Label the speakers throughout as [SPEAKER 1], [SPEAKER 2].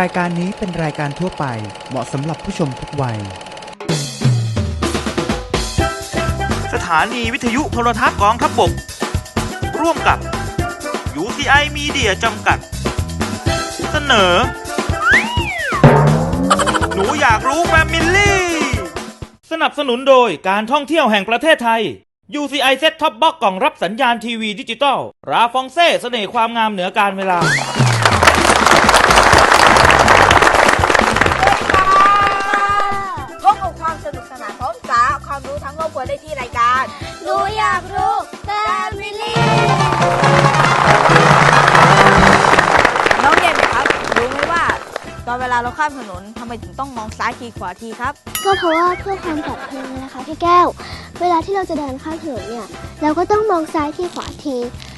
[SPEAKER 1] รายการนี้เป็นรายการทั่วไป เหมาะสำหรับผู้ชมทุกวัย
[SPEAKER 2] สถานีวิทยุโทรทัศน์กองทัพบก ร่วมกับ UCI Media จำกัด เสนอ หนูอยากรู้แฟมิลี่ สนับสนุนโดยการท่องเที่ยวแห่งประเทศไทย UCI Set Top Box กล่องรับสัญญาณทีวีดิจิตอลราฟองเซ่เสน่ห์ความงามเหนือการเวลา
[SPEAKER 3] อ
[SPEAKER 4] น
[SPEAKER 3] เวลาเราข้ามถนนทำไมถึงต้องมองซ้ายทีขวาทีครับ
[SPEAKER 4] ก็เพราะว่าเพื่อความปลอดภัยนะคะพี่แก้ว เวลาที่เราจะเดินข้ามถนนเนี่ยเราก็ต้องมองซ้ายทีขวาที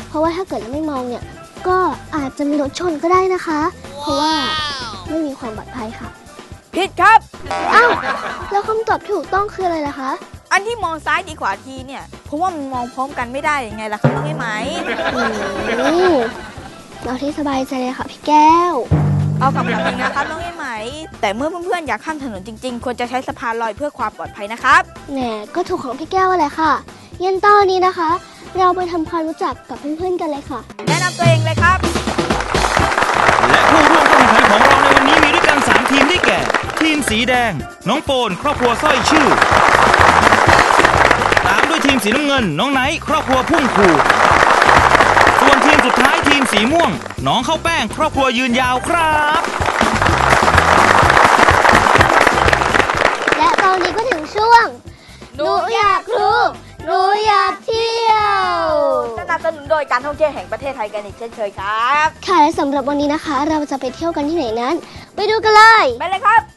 [SPEAKER 4] เพราะว่าถ้าเกิดเราไม่มองเนี่ยก็อาจจะมีรถชนก็ได้นะคะ เพราะว่าไม่มีความปลอดภัยค่ะ
[SPEAKER 3] ผิดครับ
[SPEAKER 4] อ้าวแล้วคำตอบที่ถูกต้องคืออะไรล่ะคะ
[SPEAKER 3] อันที่มองซ้ายทีขวาทีเนี่ยเพราะว่ามันมองพร้อมกันไม่ได้ยังไงล่ะครับน้องไอ้ไหม
[SPEAKER 4] อืมเราที่สบายใจเลยค่ะพี่แก้ว
[SPEAKER 3] เอาคำถามจริงนะครับน้องไอ้ไหม แต่เมื่อเพื่อนๆอยากข้ามถนนจริง ๆ ควรจะใช้สะพานลอยเพื่อความปลอดภัยนะครับ
[SPEAKER 4] แหมก็ถูกของพี่แก้วแหละค่ะยันตอนนี้นะคะ เราไปทำความรู้จักกับเพื่อนๆกันเลยค่ะ
[SPEAKER 3] แนะนำตัวเองเลยครับ
[SPEAKER 2] และผู้ร่วมการแข่งขันของเราในวันนี้มีด้วยกัน 3 ทีมได้แก่ ทีมสีแดง น้องโฟนครอบครัวสร้อยชื่อ ตามด้วยทีมสีน้ำเงิน น้องไนท์ครอบครัวพุ่งขู่ส่วนที มสุดท้ายทีมสีม่วง น้องข้าวแป้ง ครอบครัวยืนยาวครับ
[SPEAKER 4] และตอนนี้ก็ถึงช่วง หนูอยากรู้หนูอยากเที่ยว
[SPEAKER 3] สนับสนุนโดยการท่องเที่ยวแห่งประเทศไทยกันอีกเช่นเคยครับ
[SPEAKER 4] ค่ะและสำหรับวันนี้นะคะ เราจะไปเที่ยวกันที่ไหนนั้น ไปดูกันเลย
[SPEAKER 3] ไปเลยครับ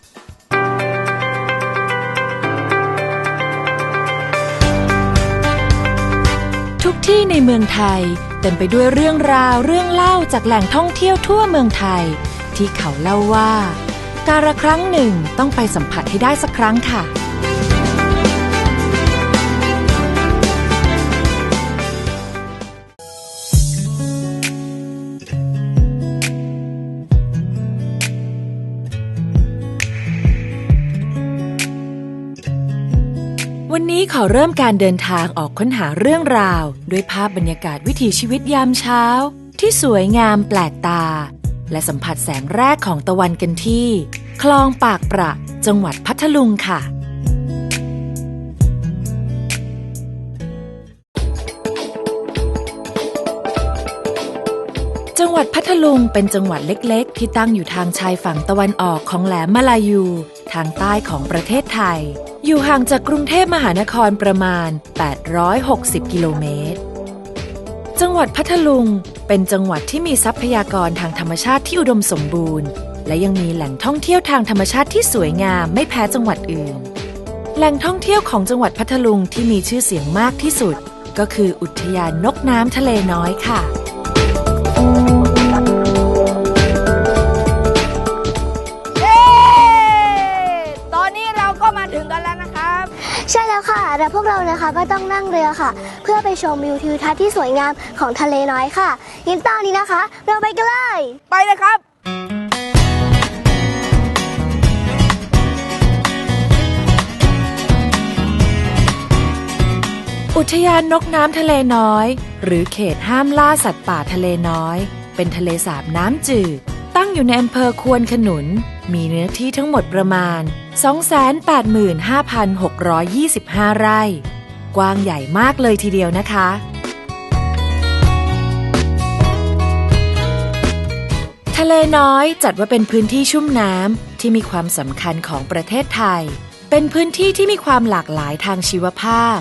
[SPEAKER 5] ที่ในเมืองไทย เต็มไปด้วยเรื่องราวเรื่องเล่าจากแหล่งท่องเที่ยวทั่วเมืองไทย ที่เขาเล่าว่า การละครั้งหนึ่งต้องไปสัมผัสให้ได้สักครั้งค่ะ วันนี้ขอเริ่มการเดินทางออกค้นหาเรื่องราว ด้วยภาพบรรยากาศวิถีชีวิตยามเช้า ที่สวยงามแปลกตา และสัมผัสแสงแรกของตะวันกันที่ คลองปากประ จังหวัดพัทลุงค่ะจังหวัดพัทลุงเป็นจังหวัดเล็กๆ ที่ตั้งอยู่ทางชายฝั่งตะวันออกของแหลมมาลายู ทางใต้ของประเทศไทย อยู่ห่างจากกรุงเทพมหานครประมาณ 860 กิโลเมตร จังหวัดพัทลุงเป็นจังหวัดที่มีทรัพยากรทางธรรมชาติที่อุดมสมบูรณ์ และยังมีแหล่งท่องเที่ยวทางธรรมชาติที่สวยงามไม่แพ้จังหวัดอื่น แหล่งท่องเที่ยวของจังหวัดพัทลุงที่มีชื่อเสียงมากที่สุด ก็คืออุทยานนกน้ำทะเลน้อยค่ะ
[SPEAKER 3] แล้วค่ะ
[SPEAKER 4] และพวกเรานะคะก็ต้องนั่งเรือค่ะ เพื่อไปชมวิวทิวทัศน์ที่สวยงามของทะเลน้อยค่ะยินตอนนี้นะคะ เราไปกันเลย
[SPEAKER 3] ไปเลยครับ
[SPEAKER 5] อุทยานนกน้ำทะเลน้อย หรือเขตห้ามล่าสัตว์ป่าทะเลน้อย เป็นทะเลสาบน้ำจืด ตั้งอยู่ในอำเภอควนขนุน มีเนื้อที่ทั้งหมดประมาณ 285,625 ไร่ กว้างใหญ่มากเลยทีเดียวนะคะ ทะเลน้อยจัดว่าเป็นพื้นที่ชุ่มน้ำที่มีความสำคัญของประเทศไทย เป็นพื้นที่ที่มีความหลากหลายทางชีวภาพ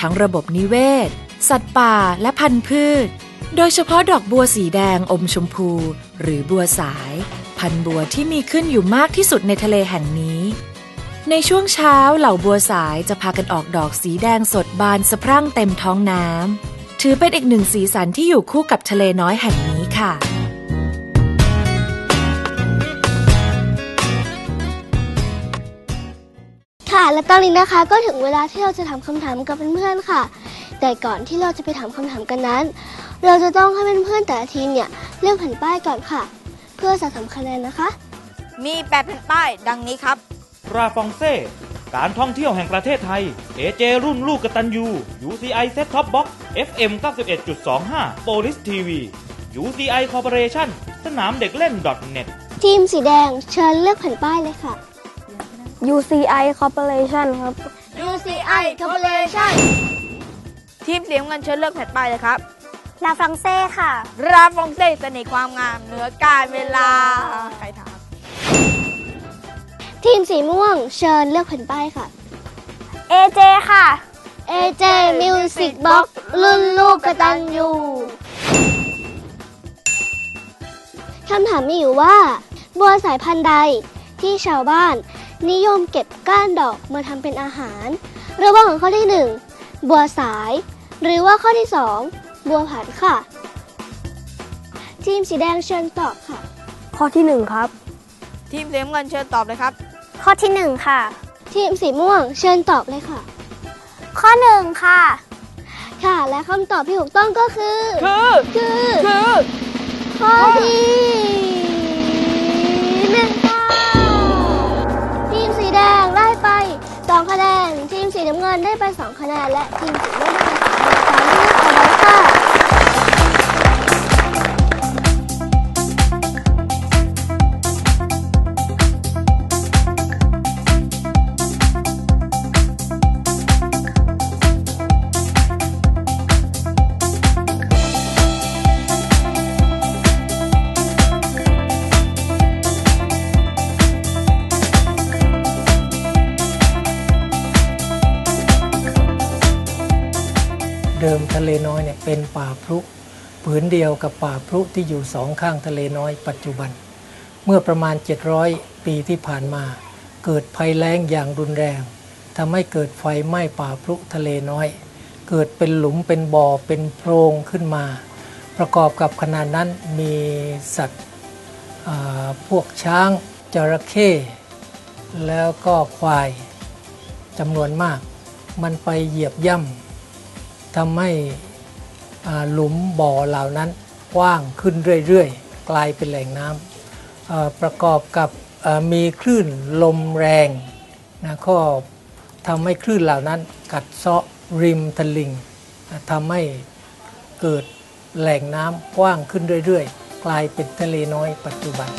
[SPEAKER 5] ทั้งระบบนิเวศ สัตว์ป่าและพันธุ์พืช โดยเฉพาะดอกบัวสีแดงอมชมพู หรือบัวสาย พันบัวที่มีขึ้นอยู่มากที่สุดในทะเลแห่งนี้ ในช่วงเช้าเหล่าบัวสายจะพากันออกดอกสีแดงสดบานสะพรั่งเต็มท้องน้ำถือเป็นอีกหนึ่งสีสันที่อยู่คู่กับทะเลน้อยแห่งนี้ค่ะ
[SPEAKER 4] ค่ะและตอนนี้นะคะก็ถึงเวลาที่เราจะถามคำถามกับเพื่อนๆค่ะ แต่ก่อนที่เราจะไปถามคำถามกันนั้น เราจะต้องให้เพื่อนๆแต่ละทีมเนี่ยเลือกแผ่นป้ายก่อนค่ะ เพื่อสะสมคะแนนนะคะ
[SPEAKER 3] มีแปดแผ่นป้ายดังนี้ครับ
[SPEAKER 2] ราฟองเซ่การท่องเที่ยวแห่งประเทศไทย AJ รุ่นลูกกตันยู UCI Set Top Box FM 91.25 Police TV UCI Corporation สนามเด็กเล่น .net
[SPEAKER 4] ทีมสีแดงเชิญเลือกแผ่นป้ายเลยค่ะ
[SPEAKER 6] UCI Corporation ครับ
[SPEAKER 4] UCI Corporation
[SPEAKER 3] ทีมสีน้ำเงินเชิญเลือกแผ่นป้ายเลยครับ
[SPEAKER 6] ลาฟรังเซ่ค่ะ
[SPEAKER 3] ราฟองเซ่เสน่ห์ความงามเหนือการเวลา ใครถาม
[SPEAKER 4] ทีมสีม่วงเชิญเลือกแผ่นป้ายค่ะ
[SPEAKER 6] AJ ค่ะ
[SPEAKER 4] AJ Music Box รุ่นลูกกตันยูคำถามมีอยู่ว่า บัวสายพันธุ์ใดที่ชาวบ้าน นิยมเก็บก้านดอกมาทำเป็นอาหาร ระหว่างข้อที่ 1 บัวสาย หรือว่าข้อที่ 2 บัวผันค่ะ ทีมสีแดงเชิญตอบค่ะ
[SPEAKER 6] ข้อที่1ครับ
[SPEAKER 3] ทีมสีน้ำเงินเชิญตอบเลยครับ
[SPEAKER 6] ข้อที่1ค่ะ
[SPEAKER 4] ทีมสีม่วงเชิญตอบเลยค่ะ
[SPEAKER 6] ข้อ1ค่ะ
[SPEAKER 4] ค่ะ และคำตอบที่ถูกต้องก็คือ
[SPEAKER 3] คือ
[SPEAKER 4] คือ
[SPEAKER 3] คือ
[SPEAKER 4] ข้อที่หนึ่งค่ะ ทีมสีแดงได้ไป2คะแนน ทีมสีน้ำเงินได้ไป2คะแนน และทีมสีม่วงได้ไป3คะแนนตามที่เอาไว้ค่ะ
[SPEAKER 7] เป็นป่าพรุผืนเดียวกับป่าพรุที่อยู่สองข้างทะเลน้อยปัจจุบัน เมื่อประมาณ 700 ปีที่ผ่านมา เกิดภัยแล้งอย่างรุนแรงทำให้เกิดไฟไหม้ป่าพรุทะเลน้อย เกิดเป็นหลุมเป็นบ่อเป็นโพรงขึ้นมา ประกอบกับขณะนั้นมีสัตว์พวกช้างจระเข้แล้วก็ควายจำนวนมาก มันไปเหยียบย่ำทำให้ หลุมบ่อเหล่านั้นกว้างขึ้นเรื่อยๆ กลายเป็นแหล่งน้ำประกอบกับมีคลื่นลมแรงนะก็ทำให้คลื่นเหล่านั้นกัดเซาะริมตลิ่งทำให้เกิดแหล่งน้ำกว้างขึ้นเรื่อยๆ กลายเป็นทะเลน้อยปัจจุบัน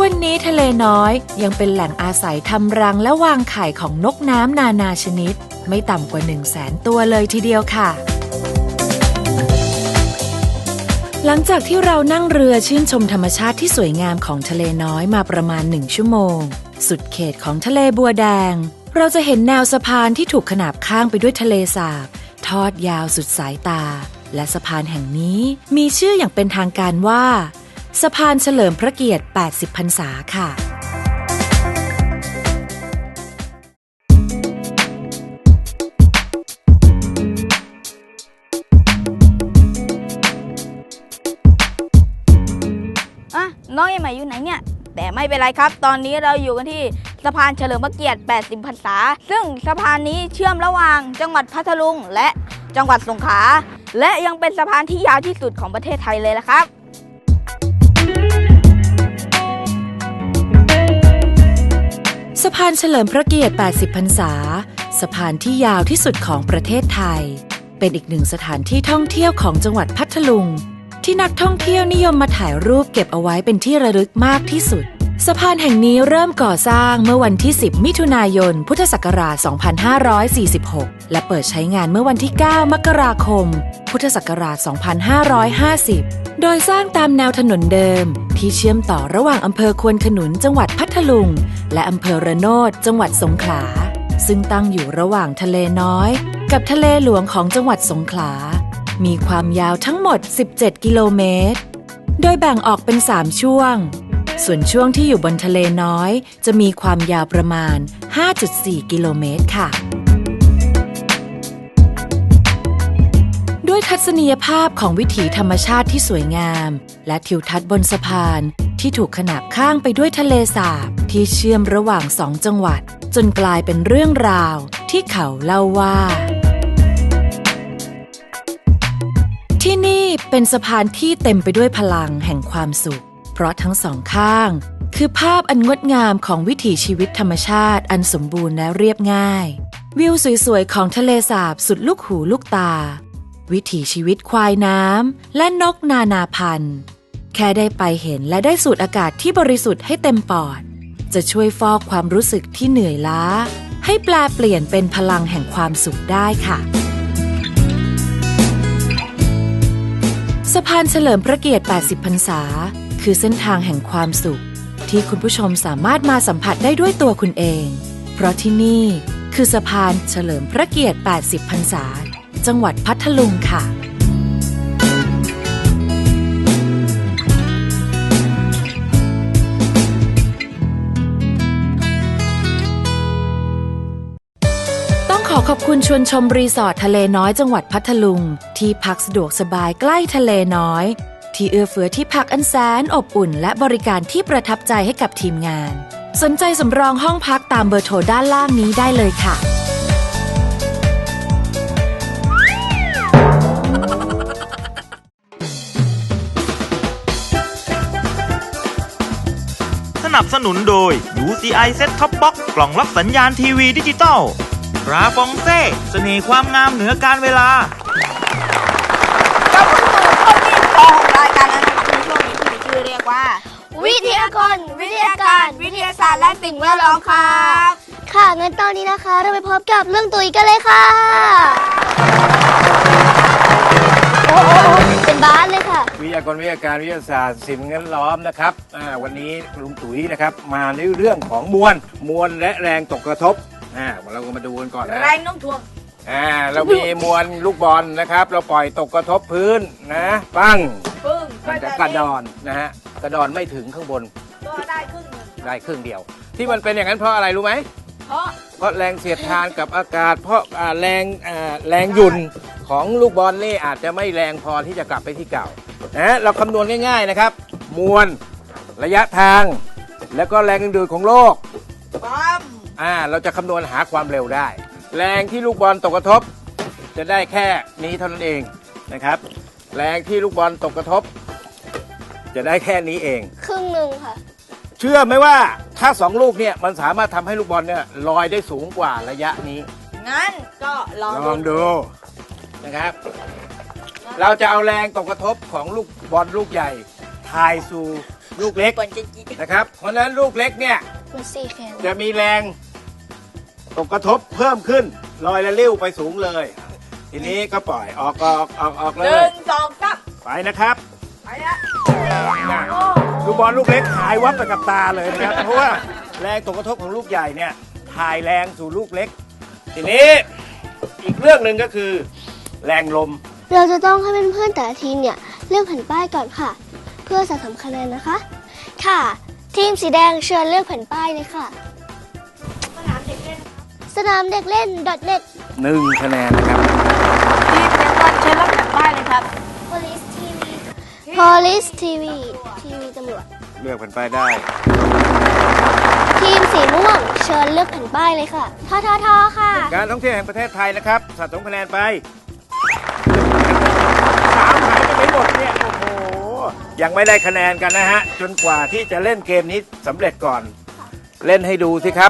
[SPEAKER 5] วันนี้ทะเลน้อยยังเป็นแหล่งอาศัยทำรังและวางไข่ของนกน้ำนานาชนิด ไม่ต่ำกว่า1 0 0 0 0แสนตัวเลยทีเดียวค่ะ หลังจากที่เรานั่งเรือชื่นชมธรรมชาติที่สวยงามของทะเลน้อยมาประมาณหนึ่งชั่วโมง สุดเขตของทะเลบัวแดง เราจะเห็นแนวสะพานที่ถูกขนาบข้างไปด้วยทะเลสาบ ทอดยาวสุดสายตา และสะพานแห่งนี้มีชื่ออย่างเป็นทางการว่า สะพานเฉลิมพระเกียรติ 80 พรรษาค่ะ
[SPEAKER 3] อะน้องเอ็มใหม่อยู่ไหนเนี่ย แต่ไม่เป็นไรครับ ตอนนี้เราอยู่กันที่สะพานเฉลิมพระเกียรติ 80 พรรษา ซึ่งสะพานนี้เชื่อมระหว่างจังหวัดพัทลุงและจังหวัดสงขลา และยังเป็นสะพานที่ยาวที่สุดของประเทศไทยเลยละครับ
[SPEAKER 5] สะพานเฉลิมพระเกียรติ 80 พรรษา สะพานที่ยาวที่สุดของประเทศไทย เป็นอีกหนึ่งสถานที่ท่องเที่ยวของจังหวัดพัทลุง ที่นักท่องเที่ยวนิยมมาถ่ายรูปเก็บเอาไว้เป็นที่ระลึกมากที่สุด สะพานแห่งนี้เริ่มก่อสร้างเมื่อวันที่ 10 มิถุนายน พุทธศักราช 2546 และเปิดใช้งานเมื่อวันที่ 9 มกราคม พุทธศักราช 2550 โดยสร้างตามแนวถนนเดิม ที่เชื่อมต่อระหว่างอำเภอควนขนุนจังหวัดพัทลุง และอำเภอระโนดจังหวัดสงขลา ซึ่งตั้งอยู่ระหว่างทะเลน้อย กับทะเลหลวงของจังหวัดสงขลา มีความยาวทั้งหมด 17 กิโลเมตร โดยแบ่งออกเป็น 3 ช่วง ส่วนช่วงที่อยู่บนทะเลน้อย จะมีความยาวประมาณ 5.4 กิโลเมตรค่ะ ด้วยทัศนียภาพของวิถีธรรมชาติที่สวยงาม และทิวทัศน์บนสะพาน ที่ถูกขนาบข้างไปด้วยทะเลสาบ ที่เชื่อมระหว่างสองจังหวัด จนกลายเป็นเรื่องราว ที่เขาเล่าว่าที่นี่เป็นสะพานที่เต็มไปด้วยพลังแห่งความสุข ราะทั้งสองข้าง คือภาพอันงดงามของวิถีชีวิตธรรมชาติอันสมบูรณ์และเรียบง่าย วิวสวยๆ ของทะเลสาบสุดลูกหูลูกตา วิถีชีวิตควายน้ำและนกนานาพันธุ์ แค่ได้ไปเห็นและได้สูดอากาศที่บริสุทธิ์ให้เต็มปอด จะช่วยฟอกความรู้สึกที่เหนื่อยล้า ให้แปลเปลี่ยนเป็นพลังแห่งความสุขได้ค่ะสะพานเฉลิมพระเกียรติ 80 พรรษา คือเส้นทางแห่งความสุข ที่คุณผู้ชมสามารถมาสัมผัสได้ด้วยตัวคุณเอง เพราะที่นี่คือสะพานเฉลิมพระเกียรติ 80 พรรษา จังหวัดพัทลุงค่ะต้องขอขอบคุณชวนชมรีสอร์ททะเลน้อยจังหวัดพัทลุง ที่พักสะดวกสบายใกล้ทะเลน้อย ที่เอื้อเฟื้อที่พักอันแสนอบอุ่น และบริการที่ประทับใจให้กับทีมงาน สนใจสำรองห้องพักตามเบอร์โทรด้านล่างนี้ได้เลยค่ะ
[SPEAKER 2] สนับสนุนโดย UCI Set Top Box กล่องรับสัญญาณทีวีดิจิตอลราฟองเซ่เสน่ห์ความงามเหนือการเวลา
[SPEAKER 3] อเรียกว่า
[SPEAKER 4] วิทยากร
[SPEAKER 3] วิทยาการ วิทยาศาสตร์และสิ่งแวดล้อมครับ
[SPEAKER 4] ค่ะงั้นตอนนี้นะคะ เราไปพบกับเรื่องตุ๋ยกันเลยค่ะ โอ้โหเป็นบ้านเลยค่ะ
[SPEAKER 8] วิทยากรวิทยาการวิทยาศาสตร์สิ่งแวดล้อมนะครับอ่าวันนี้ลุงตุ๋ยนะครับมาในเรื่องของมวลมวลและแรงตกกระทบอ่าเราก็มาดูกันก่อนนะ
[SPEAKER 3] แรงโน้มถ่วง
[SPEAKER 8] อ่าเรามีมวลลูกบอลนะครับ เราปล่อยตกกระทบพื้นนะ ปั้ง
[SPEAKER 3] ปึ้ง
[SPEAKER 8] มันจะกระดอนนะฮะกระดอนไม่ถึงข้างบน
[SPEAKER 3] ก็ได้ครึ่งหนึ่ง
[SPEAKER 8] ได้ครึ่งเดียว ที่มันเป็นอย่างนั้นเพราะอะไรรู้ไหม
[SPEAKER 3] เพราะ
[SPEAKER 8] เพราะแรงเสียดทานกับอากาศ เพราะอ่าแรงอ่าแรงหยุ่นของลูกบอลนี่อาจจะไม่แรงพอที่จะกลับไปที่เก่านะเราคำนวณง่ายๆนะครับ มวลระยะทาง แล้วก็แรงดึงดูดของโลก
[SPEAKER 3] ปั๊ม
[SPEAKER 8] อ่าเราจะคำนวณหาความเร็วได้ แรงที่ลูกบอลตกกระทบ จะได้แค่นี้เท่านั้นเองนะครับ แรงที่ลูกบอลตกกระทบ จะได้แค่นี้เอง
[SPEAKER 4] ครึ่งหนึ่งค่ะ
[SPEAKER 8] เชื่อไหมว่าถ้าสองลูกเนี่ยมันสามารถทำให้ลูกบอลเนี่ยลอยได้สูงกว่าระยะนี้
[SPEAKER 3] งั้นก็ลอง
[SPEAKER 8] ลองดูนะครับ เราจะเอาแรงตกกระทบของลูกบอลลูกใหญ่ถ่ายสู่ลูกเล็ก
[SPEAKER 3] บอลจะจิก
[SPEAKER 8] นะครับ เพราะฉะนั้นลูกเล็กเนี่ย
[SPEAKER 4] มันสี่แขน
[SPEAKER 8] จะมีแรงตกกระทบเพิ่มขึ้นลอยและเลี้วไปสูงเลย ทีนี้ก็ปล่อยออกออกออกออก
[SPEAKER 3] ห
[SPEAKER 8] เล
[SPEAKER 3] นึ่
[SPEAKER 8] ย
[SPEAKER 3] งสองสาม
[SPEAKER 8] ไปนะครับ
[SPEAKER 3] ไปละ
[SPEAKER 8] นะลูกบอลลูกเล็กหายวับไปกับตาเลยนะครับ เพราะว่าแรงตกกระทบของลูกใหญ่เนี่ยถ่ายแรงสู่ลูกเล็ก ทีนี้อีกเรื่องหนึ่งก็คือ แรงลม
[SPEAKER 4] เราจะต้องให้เพื่อนๆแต่ละทีมเนี่ยเลือกแผ่นป้ายก่อนค่ะ เพื่อสะสมคะแนนนะคะ ค่ะ ทีมสีแดงเชิญเลือกแผ่นป้ายเลยค่ะ สนามเด็กเล่น .net
[SPEAKER 8] หนึ่งคะแนนนะครับ
[SPEAKER 3] ทีมเดียวกันเชิญรับแผ่นป้ายเลยครับ
[SPEAKER 4] Police TV Police TV ทีวีตำรวจ
[SPEAKER 8] เลือกแผ่นป้ายได้
[SPEAKER 4] ทีมสีม่วง เชิญเลือกแผ่นป้ายเลยค่ะทททค่ะ
[SPEAKER 8] การท่องเที่ยวแห่งประเทศไทยนะครับสะสมคะแนนไปสามหายไปไม่หมดเนี่ยโอ้โหยังไม่ได้คะแนนกันนะฮะ จนกว่าที่จะเล่นเกมนี้สำเร็จก่อน เล่นให้ดูสิครับ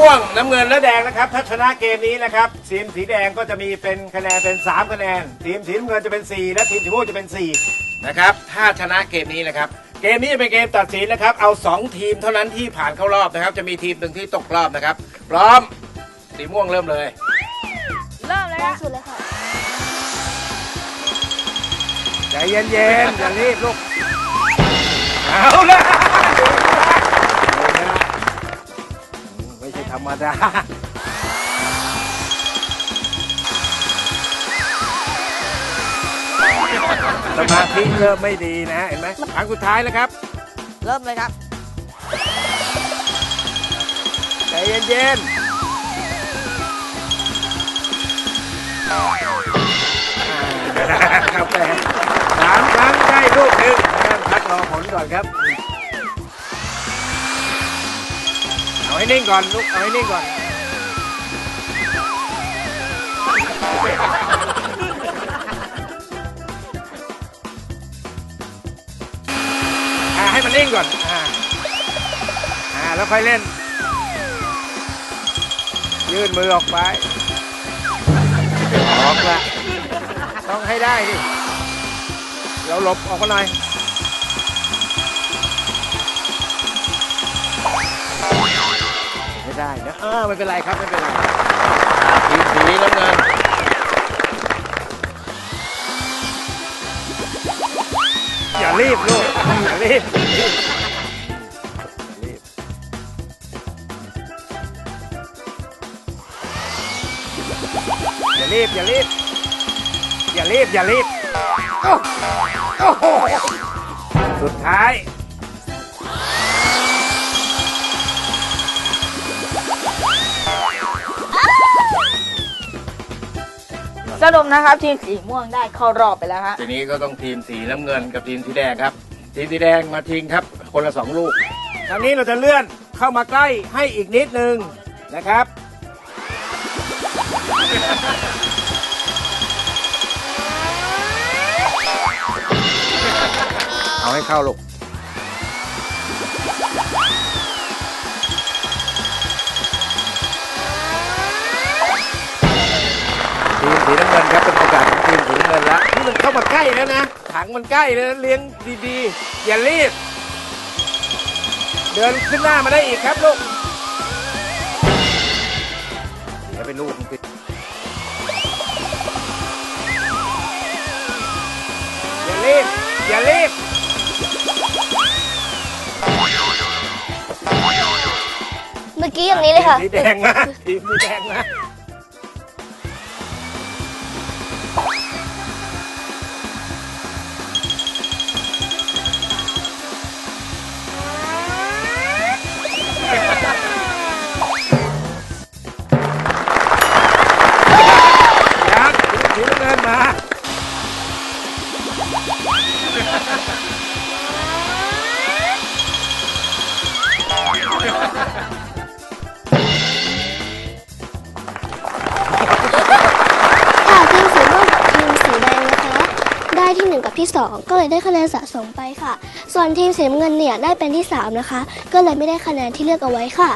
[SPEAKER 8] ม่วงน้ำเงินและแดงนะครับ ถ้าชนะเกมนี้นะครับทีมสีแดงก็จะมีเป็นคะแนนเป็น 3 คะแนน ทีมสีน้ำเงินจะเป็น 4 และทีมสีม่วงจะเป็น 4 นะครับ ถ้าชนะเกมนี้นะครับ เกมนี้จะเป็นเกมตัดสินนะครับ เอา 2 ทีมเท่านั้นที่ผ่านเข้ารอบนะครับ จะมีทีมหนึ่งที่ตกรอบนะครับ พร้อม สีม่วงเริ่มเลย
[SPEAKER 3] เริ่มเลย
[SPEAKER 4] ล่า
[SPEAKER 3] ฮะ
[SPEAKER 4] สุดเลยค่ะ
[SPEAKER 8] ใจเย็นๆอย่ารีบลูก เอาละ ธรรมดาสมาธิเริ่มไม่ดีนะ เห็นไหมครั้งสุดท้ายแล้วครับ
[SPEAKER 3] เริ่มเลยครับ
[SPEAKER 8] ใจเย็นๆกาแฟสามครั้งได้ลูกหนึ่งพักรอผลก่อนครับ ให้นิ่งก่อนลูกเอาให้นิ่งก่อน อ่าให้มันนิ่งก่อน อ่า อ่าแล้วค่อยเล่น ยื่นมือออกไป ออกละต้องให้ได้ดิเราหลบออกมาหน่อย ไม่ได้นะเออไม่เป็นไรครับไม่เป็นไรสีสีน้ำเงินอย่ารีบลูกอย่ารีบอย่ารีบอย่ารีบอย่ารีบอย่ารีบอย่ารีบโอ้โอ้โหสุดท้าย
[SPEAKER 3] สรุปนะครับ ทีมสีม่วงได้เข้ารอบไปแล้วฮะ
[SPEAKER 8] ทีนี้ก็ต้องทีมสีน้ำเงินกับทีมสีแดงครับ ทีมสีแดงมาทิ้งครับ คนละสองลูก คราวนี้เราจะเลื่อนเข้ามาใกล้ให้อีกนิดนึงนะครับ เอาให้เข้าลูกามาใกล้แล้วนะ ถังมันใกล้แล้วนะเลี้ยงดีๆ อย่ารีบ เดินขึ้นหน้ามาได้อีกครับลูกเดี๋ยวเป็นลูกมันติดอย่ารีบ อย่ารีบ
[SPEAKER 4] เมื่อกี้อย่างนี้เลยค่ะ
[SPEAKER 8] ทีมสีแดงมาทีมสีแดงมายั
[SPEAKER 4] 2 ก็เลยได้คะแนนสะสมไปค่ะ ส่วนทีมสีน้ำเงินเนี่ยได้เป็นที่ 3 นะคะ ก็เลยไม่ได้คะแนนที่เลือกเอาไว้ค่ะ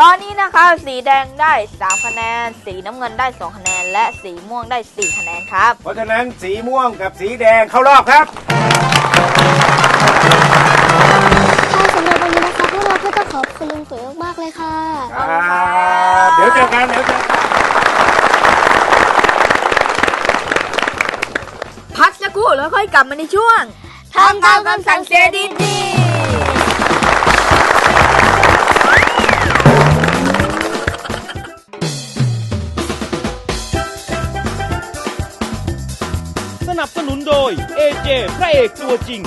[SPEAKER 3] ตอนนี้นะคะ สีแดงได้ 3 คะแนน สีน้ำเงินได้ 2 คะแนน และสีม่วงได้ 4 คะแนนครับ
[SPEAKER 8] เพราะฉะนั้นสีม่วงกับสีแดงเข้ารอบครับ
[SPEAKER 4] ค่ะสำหรับวันนี้นะคะพวกเราก็ต้องขอบคุณลุงตุ๋ยมากเลยค่ะ
[SPEAKER 8] ครับ เดี๋ยวเจอกันเดี๋ยวเจอกัน
[SPEAKER 3] รู่แล้วค่อยกลับมาในช่วงทำตามคำสั่งเสียดีดีๆ
[SPEAKER 2] สนับสนุนโดย AJ พระเอกตัวจริง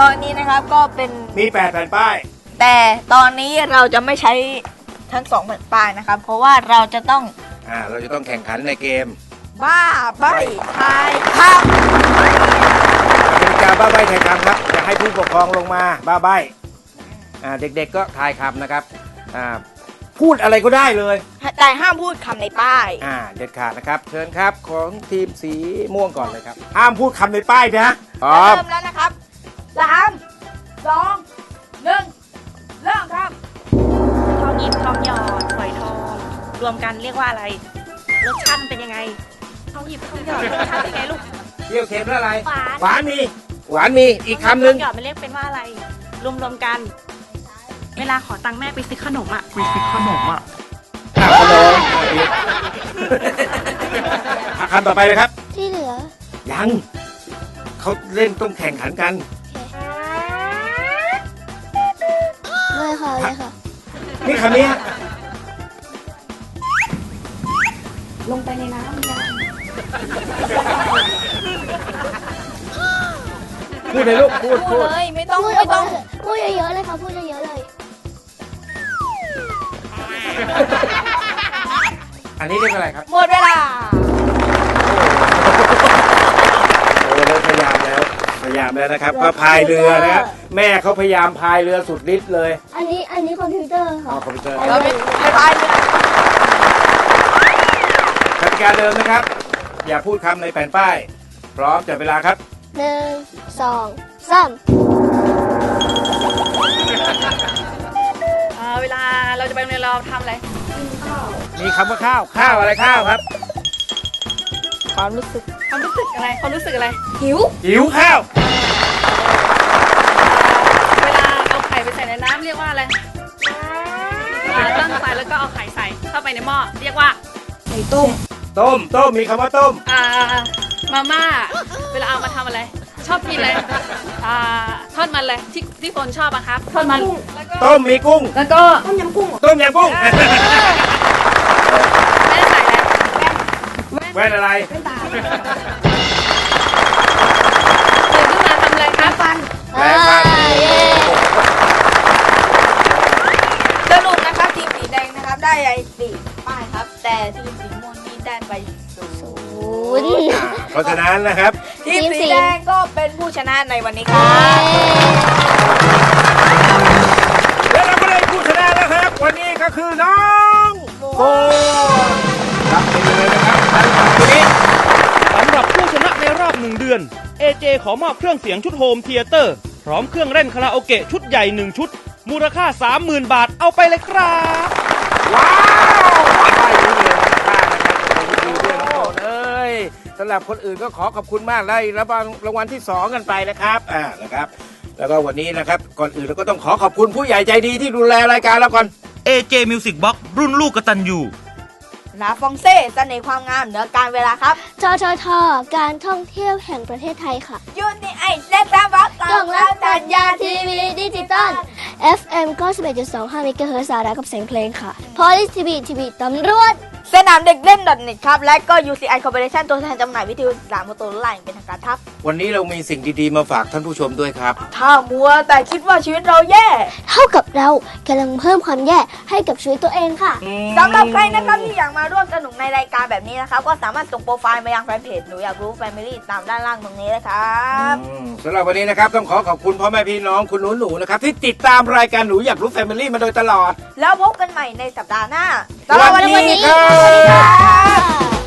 [SPEAKER 8] ต
[SPEAKER 3] อนนี้นะครับก็เป็น
[SPEAKER 8] ๆมีแปดแผ่นป้าย
[SPEAKER 3] แต่ตอนนี้เราจะไม่ใช้ทั้งสองแผ่นป้ายนะครับ เพราะว่าเราจะต้อง
[SPEAKER 8] อ่า เราจะต้องแข่งขันในเกม
[SPEAKER 3] บ้าใบทายค
[SPEAKER 8] กติกาบ้าใบทายคำครับ จะให้ผู้ปกครองลงมาบ้าใบอ่าเด็กๆก็ทายคำนะครับอ่าพูดอะไรก็ได้เลยำ
[SPEAKER 3] แต่ห้ามพูดคำในป้าย
[SPEAKER 8] อ่าเด็ดขาดนะครับ เชิญครับของทีมสีม่วงก่อนเลยครับห้ามพูดคำในป้ายนะพร้อม
[SPEAKER 3] เริ่มแล้วนะครับ สามสองหนึ่งเริ่มครับ
[SPEAKER 9] ทองหยิบทองหยอดฝอยทอง รวมกันเรียกว่าอะไรรสชาติมันเป็นยังไงทองหยิบทองหยอดรสชาติเป็นไงลูก
[SPEAKER 8] เปรี้ยวเค็มแล้วอะไร
[SPEAKER 9] หวาน
[SPEAKER 8] หวานมี หวานมีอีกคำหนึ่ง
[SPEAKER 9] ทองหยอดมันเรียกเป็นว่าอะไร รวมรวมๆกัน เวลาขอตังค์แม่ไปซื้อขนมอะไปซื้อขนมอะ
[SPEAKER 8] อะขนมอะคำต่อไปเลยครับ
[SPEAKER 4] ที่เหลือ
[SPEAKER 8] ยังเขาเล่นต้องแข่งขันกัน
[SPEAKER 4] ค่ะเลยค่ะ
[SPEAKER 8] นี่คำนี้
[SPEAKER 9] ลงไปในน้ำยาย
[SPEAKER 8] พูดเลยลูกพูด
[SPEAKER 3] พู
[SPEAKER 8] พู
[SPEAKER 3] ด
[SPEAKER 8] ด
[SPEAKER 3] เลยไม่ต้อง
[SPEAKER 4] พูด
[SPEAKER 3] ไม่ต้อง
[SPEAKER 4] พูดเยอะๆเลยค่ะ พูดเยอะๆเลย
[SPEAKER 8] อันนี้เรียกอะไรครับ
[SPEAKER 3] หมดเวลา
[SPEAKER 8] โอ้เริ่มพยายามแล้ว พ ยายามแล้วนะครับ ก็พายเรือนะครับแม่เขาพยายามพายเรือสุดฤทธิ์เลย
[SPEAKER 4] อันนี้อันนี้คอมพิวเตอร์
[SPEAKER 8] อ๋อ
[SPEAKER 4] ค่ะ
[SPEAKER 8] คอมพิวเตอร์
[SPEAKER 3] เราไปไปพายเรือ
[SPEAKER 8] กติกาเดิมนะครับ อย่าพูดคำในแผ่นป้าย พร้อมจับเวลาครับ
[SPEAKER 4] หนึ่งสองสาม
[SPEAKER 9] อ่าเวลาเราจะไปโรงเรียนเราทำอะไร
[SPEAKER 8] มีคำว่าข้าวข้าวอะไรข้าวครับ
[SPEAKER 9] ความรู้สึก ความรู้สึกอะไรความรู้สึกอะไร
[SPEAKER 3] หิว
[SPEAKER 8] หิวข้าว
[SPEAKER 9] เวลาเอาไข่ไปใส่ในน้ำเรียกว่าอะไรอ่าตั้งไฟแล้วก็เอาไข่ใส่เข้าไปในหม้อเรียกว่า
[SPEAKER 3] ไข่ต้ม
[SPEAKER 8] ต้มต้มมีคำว่าต้ม
[SPEAKER 9] อ่า มาม่า เวลาเอามาทำอะไร ชอบกินอะไรอ่าทอดมันเลยที่ที่คนชอบอะครับทอดมันแล้วก็
[SPEAKER 8] ต้มมีกุ้ง
[SPEAKER 9] แล้วก็
[SPEAKER 8] ต้มยำกุ้ง
[SPEAKER 9] แม่ใส่อะไร
[SPEAKER 8] แว่นอะไร
[SPEAKER 9] ตื่นขึ้นมาทำอะไรครับฟัน
[SPEAKER 8] แปรงฟัน
[SPEAKER 4] เย้
[SPEAKER 3] สรุปนะครับทีมสีแดงนะครับได้ไปสี่ป้ายครับ แต่ทีมสีม่วงนี่ได้ไปศูนย์
[SPEAKER 4] ศูนย์
[SPEAKER 8] เพราะฉะนั้นนะครับ
[SPEAKER 3] ทีม
[SPEAKER 4] ทีมสี
[SPEAKER 3] สีแดงก็เป็นผู้ชนะในวันนี้ครับ
[SPEAKER 8] รอบ
[SPEAKER 2] หนึ่งเดือน AJ ขอมอบเครื่องเสียงชุดโฮมเธียเตอร์ พร้อมเครื่องเล่นคาราโอเกะชุดใหญ่ 1 ชุด มูลค่า 30,000 บาทเอาไปเลยครับ
[SPEAKER 8] ว้าวได้รู้เลยนะครับนะครับขอบคุณด้วยน้องโฟนเอ้ยสำหรับคนอื่นก็ขอขอบคุณมากได้รับรางวัลที่2กันไปนะครับอ่านะครับ แล้วก็วันนี้นะครับก่อนอื่นเราก็ต้องขอขอบคุณผู้ใหญ่ใจดีที่ดูแลรายการเราก่อน
[SPEAKER 2] AJ Music Box รุ่นลูกกตันยู
[SPEAKER 3] ลาฟองเซ่เสน่ห์ความงามเหนือการเวลาครับ
[SPEAKER 4] ทททการท่องเที่ยวแห่งประเทศไทยค่ะ
[SPEAKER 3] ยูนิไอเซ็ตาบัก
[SPEAKER 4] กล่องรับสัญญาณทีวีดิจิตอล FM 91.25เมกะเฮิรตซ์สาระกับเสียงเพลงค่ะ Police TV ทีวีตำรวจ
[SPEAKER 3] สนามเด็กเล่น .net ครับ และก็ UCI Corporation ตัวแทนจำหน่ายวิทยุสื่อสารมอเตอร์ไลน์เป็นทางการครับ
[SPEAKER 8] วันนี้เรามีสิ่งดีๆมาฝากท่านผู้ชมด้วยครับ
[SPEAKER 3] ถ้ามัวแต่คิดว่าชีวิตเราแย่
[SPEAKER 4] เท่ากับเรากำลังเพิ่มความแย่ให้กับชีวิตตัวเองค่ะ
[SPEAKER 3] สำหรับใครนะครับที่อยากมาร่วมสนุกในรายการแบบนี้นะครับ ก็สามารถส่งโปรไฟล์มายังแฟนเพจหนูอยากรู้ Family ตามด้านล่างตรงนี้เลยครับ
[SPEAKER 8] อืมสำหรับวันนี้นะครับต้องขอขอบคุณพ่อแม่พี่น้องคุณหนูหนูๆนะครับที่ติดตามรายการหนูอยากรู้แฟมิลี่มาโดยตลอด
[SPEAKER 3] แล้วพบกันใหม่ในสัปดาห์หน้า
[SPEAKER 8] สวัสดีครับ
[SPEAKER 3] สวัสดีครับ Obrigado.